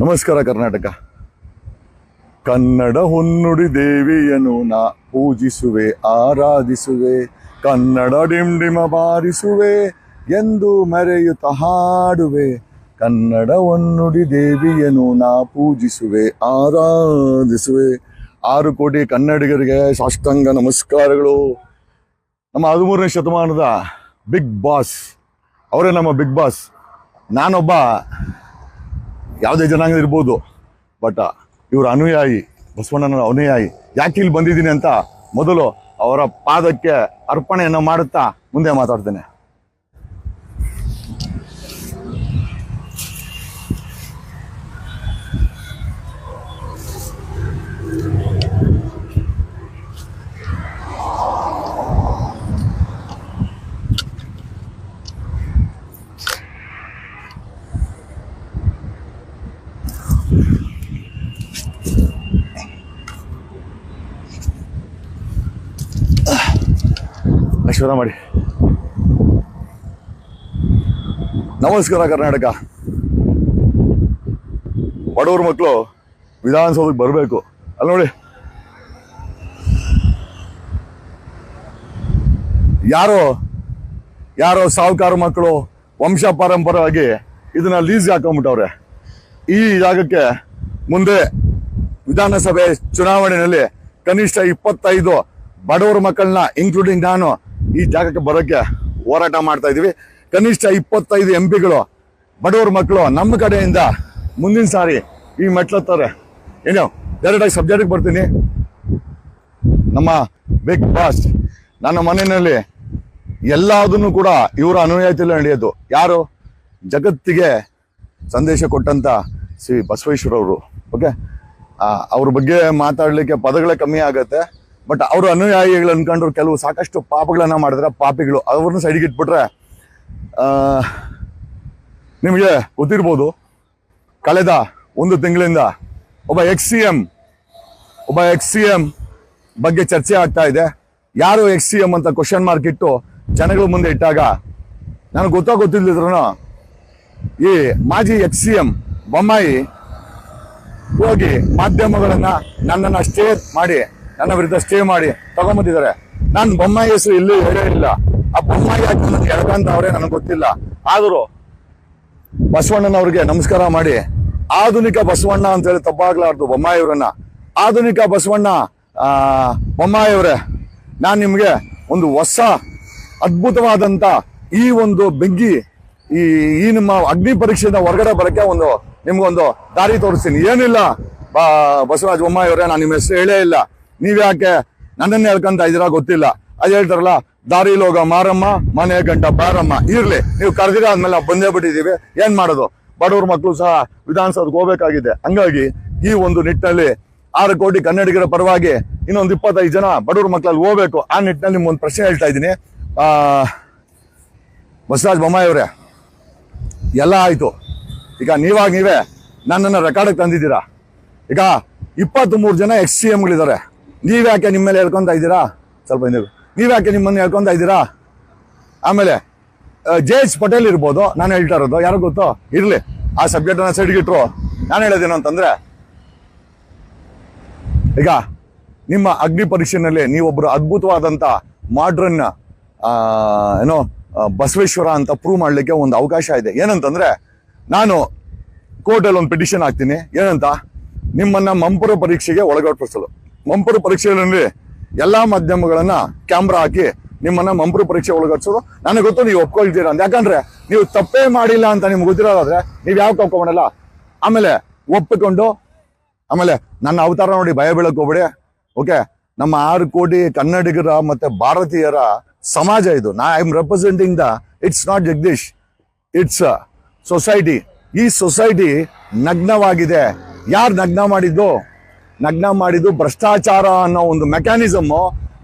ನಮಸ್ಕಾರ ಕರ್ನಾಟಕ. ಕನ್ನಡ ಹೊನ್ನುಡಿ ದೇವಿಯನು ನಾ ಪೂಜಿಸುವೆ, ಆರಾಧಿಸುವೆ, ಕನ್ನಡ ಡಿಂಡಿಮ ಬಾರಿಸುವೆ ಎಂದು ಮರೆಯುತ್ತ ಹಾಡುವೆ. ಕನ್ನಡ ಹೊನ್ನುಡಿ ದೇವಿಯನು ನಾ ಪೂಜಿಸುವೆ, ಆರಾಧಿಸುವೆ. ಆರು ಕೋಟಿ ಕನ್ನಡಿಗರಿಗೆ ಸಾಷ್ಟಾಂಗ ನಮಸ್ಕಾರಗಳು. ನಮ್ಮ ಹದಿಮೂರನೇ ಶತಮಾನದ ಬಿಗ್ ಬಾಸ್. ಅವರೇ ನಮ್ಮ ಬಿಗ್ ಬಾಸ್. ನಾನೊಬ್ಬ ಯಾವುದೇ ಜನಾಂಗ ಇರ್ಬೋದು ಬಟ್ ಇವರ ಅನುಯಾಯಿ ಬಸವಣ್ಣನ ಅನುಯಾಯಿ, ಯಾಕೆ ಇಲ್ಲಿ ಬಂದಿದ್ದೀನಿ ಅಂತ ಮೊದಲು ಅವರ ಪಾದಕ್ಕೆ ಅರ್ಪಣೆಯನ್ನು ಮಾಡುತ್ತಾ ಮುಂದೆ ಮಾತಾಡ್ತೇನೆ. ಆಶೀರ್ವಾದ ಮಾಡಿ. ನಮಸ್ಕಾರ ಕರ್ನಾಟಕ. ಬಡವ್ರ ಮಕ್ಕಳು ವಿಧಾನಸೌಧಕ್ಕೆ ಬರಬೇಕು. ಅಲ್ಲಿ ನೋಡಿ. ಯಾರೋ ಯಾರೋ ಸಾಹುಕಾರ ಮಕ್ಕಳು ವಂಶ ಪಾರಂಪರವಾಗಿ ಇದನ್ನ ಲೀಸ್ಗೆ ಹಾಕೊಂಡ್ಬಿಟ್ಟವ್ರೆ. ಈ ಜಾಗಕ್ಕೆ ಮುಂದೆ ವಿಧಾನಸಭೆ ಚುನಾವಣೆಯಲ್ಲಿ ಕನಿಷ್ಠ ಇಪ್ಪತ್ತೈದು ಬಡವರ ಮಕ್ಕಳನ್ನ ಇನ್ಕ್ಲೂಡಿಂಗ್ ನಾನು ಈ ಜಾಗಕ್ಕೆ ಬರೋಕ್ಕೆ ಹೋರಾಟ ಮಾಡ್ತಾ ಇದ್ದೀವಿ. ಕನಿಷ್ಠ ಇಪ್ಪತ್ತೈದು ಎಂ ಪಿಗಳು ಬಡವ್ರ ಮಕ್ಕಳು ನಮ್ಮ ಕಡೆಯಿಂದ ಮುಂದಿನ ಸಾರಿ ಈ ಮೆಟ್ಲತ್ತಾರೆ ಏನೋ ಡೈರೆಕ್ಟಾಗಿ ಸಬ್ಜೆಕ್ಟಿಗೆ ಬರ್ತೀನಿ. ನಮ್ಮ ಬಿಗ್ ಬಾಸ್ ನನ್ನ ಮನೆಯಲ್ಲಿ ಎಲ್ಲದನ್ನು ಕೂಡ ಇವರ ಅನುಯಾಯಿತಿಲ್ಲ ನಡೆಯೋದು. ಯಾರು? ಜಗತ್ತಿಗೆ ಸಂದೇಶ ಕೊಟ್ಟಂತ ಶ್ರೀ ಬಸವೇಶ್ವರವರು. ಓಕೆ ಅವ್ರ ಬಗ್ಗೆ ಮಾತಾಡಲಿಕ್ಕೆ ಪದಗಳೇ ಕಮ್ಮಿ ಆಗತ್ತೆ. ಬಟ್ ಅವರು ಅನುಯಾಯಿಗಳು ಅನ್ಕೊಂಡ್ರು ಕೆಲವು ಸಾಕಷ್ಟು ಪಾಪಗಳನ್ನ ಮಾಡಿದ್ರೆ ಪಾಪಿಗಳು. ಅವ್ರನ್ನ ಸೈಡ್ಗೆ ಇಟ್ಬಿಟ್ರೆ ನಿಮಗೆ ಗೊತ್ತಿರ್ಬೋದು, ಕಳೆದ ಒಂದು ತಿಂಗಳಿಂದ ಒಬ್ಬ ಎಕ್ಸ್ ಸಿ ಎಂ ಒಬ್ಬ ಎಕ್ಸ್ ಸಿ ಎಂ ಬಗ್ಗೆ ಚರ್ಚೆ ಆಗ್ತಾ ಇದೆ. ಯಾರು ಎಕ್ಸ್ ಸಿ ಎಂ ಅಂತ ಕ್ವಶನ್ ಮಾರ್ಕ್ ಇಟ್ಟು ಜನಗಳ ಮುಂದೆ ಇಟ್ಟಾಗ ನನಗೆ ಗೊತ್ತೋ ಗೊತ್ತಿಲ್ಲದ್ರು ಈ ಮಾಜಿ ಎಕ್ಸ್ ಸಿ ಎಂ ಬೊಮ್ಮಾಯಿ ಹೋಗಿ ಮಾಧ್ಯಮಗಳನ್ನು ನನ್ನನ್ನು ಸ್ಟೇರ್ ಮಾಡಿ ನನ್ನ ವಿರುದ್ಧ ಸ್ಟೇ ಮಾಡಿ ತಗೊಂಬಂದಿದ್ದಾರೆ. ನಾನು ಬೊಮ್ಮಾಯಿ ಹೆಸರು ಇಲ್ಲೂ ಹೇಳೇ ಇಲ್ಲ. ಆ ಬೊಮ್ಮಾಯಿ ನನಗೆ ಎಳ್ಕಂತ ಅವರೇ ನನಗೆ ಗೊತ್ತಿಲ್ಲ. ಆದರೂ ಬಸವಣ್ಣನವ್ರಿಗೆ ನಮಸ್ಕಾರ ಮಾಡಿ, ಆಧುನಿಕ ಬಸವಣ್ಣ ಅಂತ ಹೇಳಿ ತಪ್ಪಾಗ್ಲಾರ್ದು ಬೊಮ್ಮಾಯಿಯವರನ್ನ ಆಧುನಿಕ ಬಸವಣ್ಣ ಬೊಮ್ಮಾಯಿಯವರೇ ನಾನು ನಿಮಗೆ ಒಂದು ಹೊಸ ಅದ್ಭುತವಾದಂಥ ಈ ಒಂದು ಬೆಗ್ಗಿ ಈ ಈ ನಿಮ್ಮ ಅಗ್ನಿ ಪರೀಕ್ಷೆಯಿಂದ ಹೊರಗಡೆ ಬರೋಕ್ಕೆ ಒಂದು ನಿಮ್ಗೊಂದು ದಾರಿ ತೋರಿಸ್ತೀನಿ. ಏನಿಲ್ಲ ಬಸವರಾಜ ಬೊಮ್ಮಾಯಿಯವರೇ ನಾನು ನಿಮ್ಮ ಹೆಸರು ಹೇಳೇ ಇಲ್ಲ. ನೀವ್ಯಾಕೆ ನನ್ನನ್ನು ಹೇಳ್ಕೊಂತ ಇದ್ದೀರಾ ಗೊತ್ತಿಲ್ಲ. ಅದು ಹೇಳ್ತಾರಲ್ಲ ದಾರಿಲಿ ಹೋಗೋ ಮಾರಮ್ಮ, ಮನೆ ಗಂಟ ಬಾರಮ್ಮ, ಇರ್ಲಿ. ನೀವು ಕರೆದಿರ ಆದ್ಮೇಲೆ ಬಂದೇ ಬಿಟ್ಟಿದ್ದೀವಿ. ಏನ್ ಮಾಡೋದು? ಬಡವ್ರ ಮಕ್ಕಳು ಸಹ ವಿಧಾನಸೌಧಕ್ಕೆ ಹೋಗ್ಬೇಕಾಗಿದೆ. ಹಂಗಾಗಿ ಈ ಒಂದು ನಿಟ್ಟಿನಲ್ಲಿ ಆರು ಕೋಟಿ ಕನ್ನಡಿಗರ ಪರವಾಗಿ ಇನ್ನೊಂದು ಇಪ್ಪತ್ತೈದು ಜನ ಬಡವ್ರ ಮಕ್ಕಳಲ್ಲಿ ಹೋಗ್ಬೇಕು. ಆ ನಿಟ್ಟಿನಲ್ಲಿ ಒಂದು ಪ್ರಶ್ನೆ ಹೇಳ್ತಾ ಇದ್ದೀನಿ. ಬಸವರಾಜ ಬೊಮ್ಮಾಯಿಯವರೇ ಎಲ್ಲ ಆಯ್ತು. ಈಗ ನೀವಾಗ ನೀವೇ ನನ್ನನ್ನು ರೆಕಾರ್ಡಿಗೆ ತಂದಿದ್ದೀರಾ? ಈಗ ಇಪ್ಪತ್ತ್ ಮೂರು ಜನ ಎಕ್ಸ್ ಸಿ ಎಮ್ಗಳಿದ್ದಾರೆ ನೀವ್ಯಾಕೆ ನಿಮ್ಮ ಮೇಲೆ ಹೇಳ್ಕೊಂತ ಇದ್ದೀರಾ? ಸ್ವಲ್ಪ ಹಿಂದೆ ನೀವ್ಯಾಕೆ ನಿಮ್ಮನ್ನು ಹೇಳ್ಕೊಂತ ಇದ್ದೀರಾ? ಆಮೇಲೆ ಜೆ ಎಚ್ ಪಟೇಲ್ ಇರ್ಬೋದು, ನಾನು ಹೇಳ್ತಾ ಇರೋದು. ಯಾರು ಗೊತ್ತೋ? ಇರ್ಲಿ. ಆ ಸಬ್ಜೆಕ್ಟ್ ಅನ್ನ ಸೈಡ್ಗೆ ಇಟ್ರು. ನಾನು ಹೇಳೋದೇನು ಅಂತಂದ್ರೆ, ಈಗ ನಿಮ್ಮ ಅಗ್ನಿ ಪರೀಕ್ಷೆನಲ್ಲಿ ನೀವೊಬ್ಬರು ಅದ್ಭುತವಾದಂತ ಮಾಡ್ರನ್ ಏನೋ ಬಸವೇಶ್ವರ ಅಂತ ಪ್ರೂವ್ ಮಾಡಲಿಕ್ಕೆ ಒಂದು ಅವಕಾಶ ಇದೆ. ಏನಂತಂದ್ರೆ, ನಾನು ಕೋರ್ಟಲ್ಲಿ ಒಂದು ಪಿಟಿಷನ್ ಹಾಕ್ತೀನಿ. ಏನಂತ? ನಿಮ್ಮನ್ನ ಮಂಪುರ ಪರೀಕ್ಷೆಗೆ ಒಳಗೊಟ್ಟಿಸಲು ಮಂಪರು ಪರೀಕ್ಷೆಯಲ್ಲಿ ಎಲ್ಲಾ ಮಾಧ್ಯಮಗಳನ್ನ ಕ್ಯಾಮ್ರಾ ಹಾಕಿ ನಿಮ್ಮನ್ನ ಮಂಪರು ಪರೀಕ್ಷೆ ಒಳಗಡಿಸೋದು. ನನಗೆ ಗೊತ್ತು ನೀವು ಒಪ್ಕೊಳ್ತೀರಾ ಅಂತ. ಯಾಕಂದ್ರೆ ನೀವು ತಪ್ಪೇ ಮಾಡಿಲ್ಲ ಅಂತ ನಿಮ್ಗೆ ಗೊತ್ತಿರೋದಾದ್ರೆ ನೀವು ಯಾವ ಒಪ್ಕೊಂಡಲ್ಲ ಆಮೇಲೆ ಒಪ್ಪಿಕೊಂಡು, ಆಮೇಲೆ ನನ್ನ ಅವತಾರ ನೋಡಿ ಭಯ ಬೀಳಕ್ ಹೋಗ್ಬೇಡಿ. ಓಕೆ ನಮ್ಮ ಆರು ಕೋಟಿ ಕನ್ನಡಿಗರ ಮತ್ತೆ ಭಾರತೀಯರ ಸಮಾಜ ಇದು. ನಾ I am representing the it's not Jagadish it's society ಈ ಸೊಸೈಟಿ ನಗ್ನವಾಗಿದೆ. ಯಾರು ನಗ್ನ ಮಾಡಿದ್ದು? ನಗ್ನ ಮಾಡಿದ್ದು ಭ್ರಷ್ಟಾಚಾರ ಅನ್ನೋ ಒಂದು ಮೆಕ್ಯಾನಿಸಮ್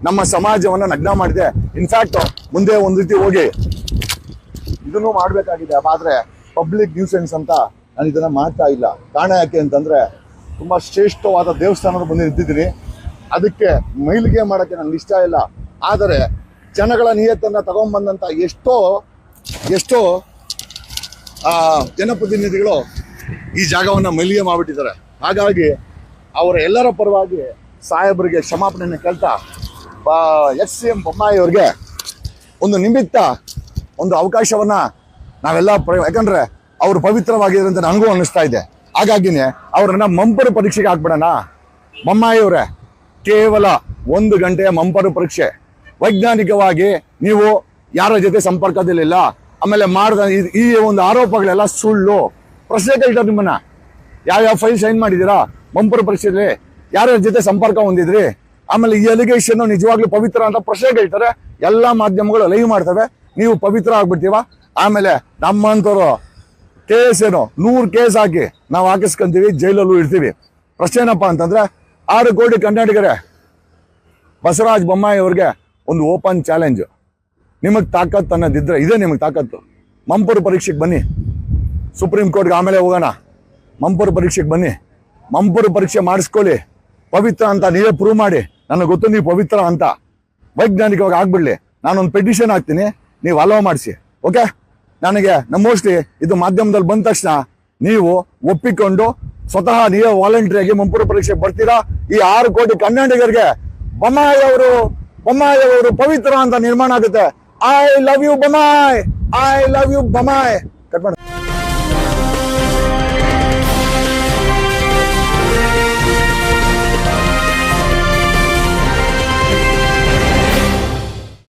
ನಮ್ಮ ಸಮಾಜವನ್ನ ನಗ್ನ ಮಾಡಿದೆ. ಇನ್ಫ್ಯಾಕ್ಟ್ ಮುಂದೆ ಒಂದು ರೀತಿ ಹೋಗಿ. ಇದನ್ನು ಮಾಡಬೇಕಾಗಿದೆ. ಆದ್ರೆ ಪಬ್ಲಿಕ್ ನ್ಯೂಸೆನ್ಸ್ ಅಂತ ನಾನು ಇದನ್ನ ಮಾಡ್ತಾ ಇಲ್ಲ. ಕಾರಣ ಯಾಕೆ ಅಂತಂದ್ರೆ ತುಂಬಾ ಶ್ರೇಷ್ಠವಾದ ದೇವಸ್ಥಾನದ ಬಂದು ನಿಂತಿದ್ದೀನಿ ಅದಕ್ಕೆ ಮೈಲಿಗೆ ಮಾಡಕ್ಕೆ ನನಗೆ ಇಷ್ಟ ಇಲ್ಲ. ಆದರೆ ಜನಗಳ ನಿಯತ್ತನ್ನ ತಗೊಂಡ್ಬಂದಂತ ಎಷ್ಟೋ ಎಷ್ಟೋ ಜನಪ್ರತಿನಿಧಿಗಳು ಈ ಜಾಗವನ್ನ ಮೈಲಿಗೆ ಮಾಡ್ಬಿಟ್ಟಿದ್ದಾರೆ. ಹಾಗಾಗಿ ಅವರ ಎಲ್ಲರ ಪರವಾಗಿ ಸಾಹೇಬರಿಗೆ ಕ್ಷಮಾಪಣೆಯನ್ನು ಕೇಳ್ತಾ ಎಸ್ ಸಿ ಎಂ ಬೊಮ್ಮಾಯಿ ಅವ್ರಿಗೆ ಒಂದು ನಿಮಿತ್ತ ಒಂದು ಅವಕಾಶವನ್ನ ನಾವೆಲ್ಲ ಯಾಕಂದ್ರೆ ಅವರು ಪವಿತ್ರವಾಗಿದ್ದಾರೆ ಅಂತ ನನಗೂ ಅನ್ನಿಸ್ತಾ ಇದೆ. ಹಾಗಾಗಿನೇ ಅವ್ರನ್ನ ಮಂಪರು ಪರೀಕ್ಷೆಗೆ ಹಾಕ್ಬಿಡೋಣ. ಬೊಮ್ಮಾಯಿ ಅವರೇ, ಕೇವಲ ಒಂದು ಗಂಟೆಯ ಮಂಪರು ಪರೀಕ್ಷೆ. ವೈಜ್ಞಾನಿಕವಾಗಿ ನೀವು ಯಾರ ಜೊತೆ ಸಂಪರ್ಕದಲ್ಲಿಲ್ಲ, ಆಮೇಲೆ ಮಾಡಿದ ಈ ಒಂದು ಆರೋಪಗಳೆಲ್ಲ ಸುಳ್ಳು. ಪ್ರಶ್ನೆ ಕೇಳ್ತಾರೆ ನಿಮ್ಮನ್ನ. ಯಾವ್ಯಾವ ಫೈಲ್ ಸೈನ್ ಮಾಡಿದ್ದೀರಾ? ಮಂಪರು ಪರೀಕ್ಷೆಯಲ್ಲಿ ಯಾರ್ಯಾರ ಜೊತೆ ಸಂಪರ್ಕ ಹೊಂದಿದ್ರಿ? ಆಮೇಲೆ ಈ ಅಲಿಗೇಷನ್ ನಿಜವಾಗ್ಲೂ ಪವಿತ್ರ ಅಂತ ಪ್ರಶ್ನೆ ಕೇಳ್ತಾರೆ. ಎಲ್ಲಾ ಮಾಧ್ಯಮಗಳು ಲೈವ್ ಮಾಡ್ತವೆ. ನೀವು ಪವಿತ್ರ ಆಗ್ಬಿಡ್ತೀವ? ಆಮೇಲೆ ನಮ್ಮಂತವರು ಕೇಸ್ ಏನು? ನೂರು ಕೇಸ್ ಹಾಕಿ ನಾವು ಹಾಕಿಸ್ಕೊಂತೀವಿ, ಜೈಲಲ್ಲೂ ಇರ್ತೀವಿ. ಪ್ರಶ್ನೆ ಏನಪ್ಪ ಅಂತಂದ್ರೆ, ಆರು ಕೋಟಿ ಕನ್ನಡಿಗರೇ, ಬಸವರಾಜ ಬೊಮ್ಮಾಯಿ ಅವ್ರಿಗೆ ಒಂದು ಓಪನ್ ಚಾಲೆಂಜ್ ನಿಮಗೆ ತಾಕತ್ತು ಅನ್ನೋದಿದ್ರೆ ಇದೇ ನಿಮಗೆ ತಾಕತ್ತು. ಮಂಪುರ ಪರೀಕ್ಷೆಗೆ ಬನ್ನಿ. ಸುಪ್ರೀಂ ಕೋರ್ಟ್ಗೆ ಆಮೇಲೆ ಹೋಗೋಣ. ಮಂಪುರ ಪರೀಕ್ಷೆಗೆ ಬನ್ನಿ. ಮಂಪರು ಪರೀಕ್ಷೆ ಮಾಡಿಸ್ಕೊಳ್ಳಿ. ಪವಿತ್ರ ಅಂತ ನೀವೇ ಪ್ರೂವ್ ಮಾಡಿ. ನನಗೆ ಗೊತ್ತು ನೀವು ಪವಿತ್ರ ಅಂತ. ವೈಜ್ಞಾನಿಕವಾಗಿ ಆಗ್ಬಿಡ್ಲಿ. ನಾನೊಂದು ಪೆಟಿಷನ್ ಹಾಕ್ತೀನಿ. ನೀವು ಅಲೋ ಮಾಡಿಸಿ. ಓಕೆ ನನಗೆ ನಮ್ಮ ಮೋಸ್ಟ್ಲಿ ಇದು ಮಾಧ್ಯಮದಲ್ಲಿ ಬಂದ ತಕ್ಷಣ ನೀವು ಒಪ್ಪಿಕೊಂಡು ಸ್ವತಃ ನೀವೇ ವಾಲಂಟ್ರಿಯಾಗಿ ಮಂಪುರು ಪರೀಕ್ಷೆ ಬರ್ತೀರಾ? ಈ ಆರು ಕೋಟಿ ಕನ್ನಡಿಗರಿಗೆ ಬೊಮ್ಮಾಯಿ ಅವರು ಬೊಮ್ಮಾಯಿ ಅವರು ಪವಿತ್ರ ಅಂತ ನಿರ್ಮಾಣ ಆಗುತ್ತೆ. I love you Bommai. I love you Bommai. Cut ಮಾಡಿ.